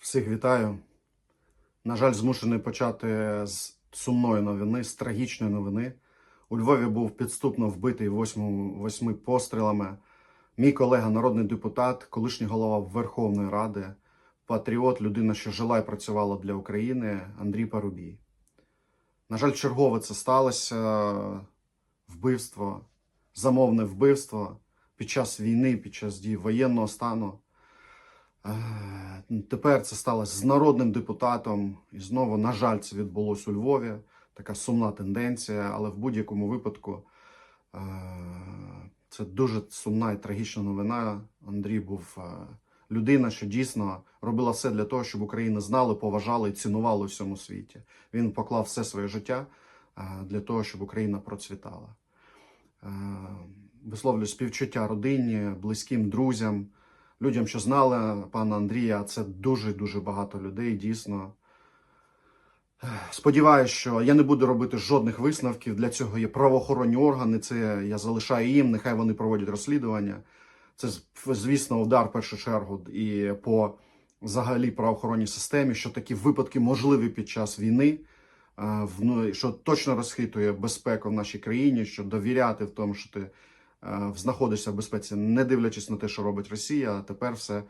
Всіх вітаю. На жаль, змушений почати з сумної новини, з трагічної новини. У Львові був підступно вбитий восьми, пострілами. Мій колега, народний депутат, колишній голова Верховної Ради, патріот, людина, що жила і працювала для України, Андрій Парубій. На жаль, чергове це сталося вбивство, замовне вбивство під час війни, під час дій воєнного стану. Е, Тепер це сталося з народним депутатом, і знову, на жаль, це відбулося у Львові. Така сумна тенденція, але в будь-якому випадку е, це дуже сумна і трагічна новина. Андрій був е, людина, що дійсно робила все для того, щоб Україну знали, поважали і цінували у всьому світі. Він поклав все своє життя для того, щоб Україна процвітала. Висловлюю співчуття родині, близьким друзям людям, що знали пана Андрія, це дуже дуже багато людей, дійсно. Сподіваюсь, що я не буду робити жодних висновків. Для цього є правоохоронні органи. Це я залишаю їм. Нехай вони проводять розслідування. Це, звісно, удар в першу чергу і по взагалі правоохоронній системі, що такі випадки можливі під час війни, е, ну, що точно розхитує безпеку в нашій країні, що довіряти в тому, що ти знаходишся в безпеці, не дивлячись на те, що робить Росія, а тепер все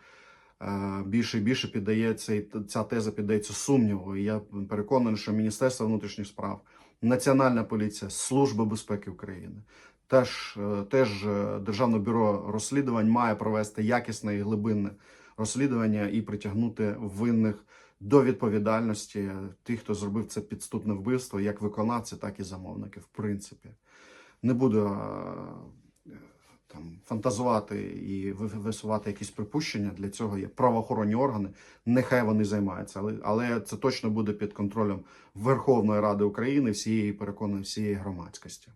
е, більше і більше піддається, і ця теза піддається сумніву. І я переконаний, що Міністерство внутрішніх справ, Національна поліція, Служба безпеки України, теж, е, теж е, Державне бюро розслідувань має провести якісне і глибинне розслідування і притягнути винних до відповідальності тих, хто зробив це підступне вбивство, як виконавці, так і замовники, в принципі. Не буду е, там фантазувати і ви- висувати якісь припущення. Для цього є правоохоронні органи. Нехай вони займаються, але, але це точно буде під контролем Верховної Ради України, всієї переконаної всієї громадськості.